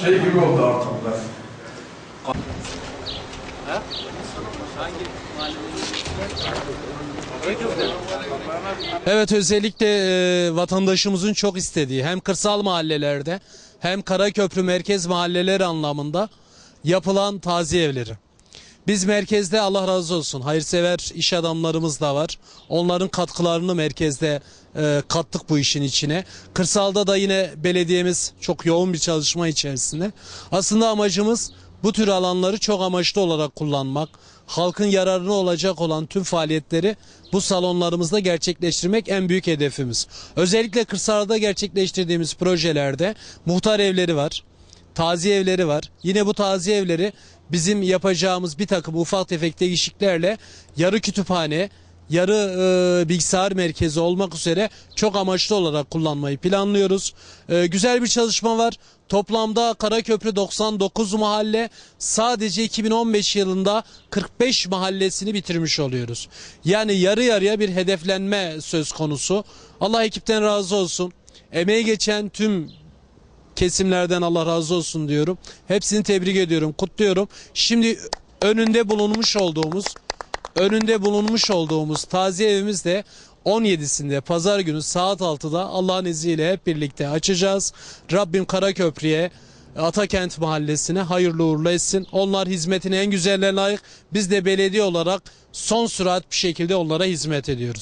Şey gibi oldu artık biraz. Evet özellikle e, vatandaşımızın çok istediği hem kırsal mahallelerde hem Karaköprü merkez mahalleleri anlamında yapılan taziye evleri. Biz merkezde Allah razı olsun hayırsever iş adamlarımız da var. Onların katkılarını merkezde e, kattık bu işin içine. Kırsalda da yine belediyemiz çok yoğun bir çalışma içerisinde. Aslında amacımız bu tür alanları çok amaçlı olarak kullanmak. Halkın yararına olacak olan tüm faaliyetleri bu salonlarımızda gerçekleştirmek en büyük hedefimiz. Özellikle kırsalda gerçekleştirdiğimiz projelerde muhtar evleri var taziye evleri var. Yine bu taziye evleri bizim yapacağımız bir takım ufak tefek değişikliklerle yarı kütüphane, yarı e, bilgisayar merkezi olmak üzere çok amaçlı olarak kullanmayı planlıyoruz. E, güzel bir çalışma var. Toplamda Karaköprü 99 mahalle sadece 2015 yılında 45 mahallesini bitirmiş oluyoruz. Yani yarı yarıya bir hedeflenme söz konusu. Allah ekipten razı olsun. Emeği geçen tüm kesimlerden Allah razı olsun diyorum. Hepsini tebrik ediyorum, kutluyorum. Şimdi önünde bulunmuş olduğumuz önünde bulunmuş olduğumuz taziye evimiz de 17'sinde pazar günü saat 6'da Allah'ın izniyle hep birlikte açacağız. Rabbim Karaköprü'ye Atakent Mahallesi'ne hayırlı uğurlu etsin. Onlar hizmetine en güzellerine layık. Biz de belediye olarak son sürat bir şekilde onlara hizmet ediyoruz.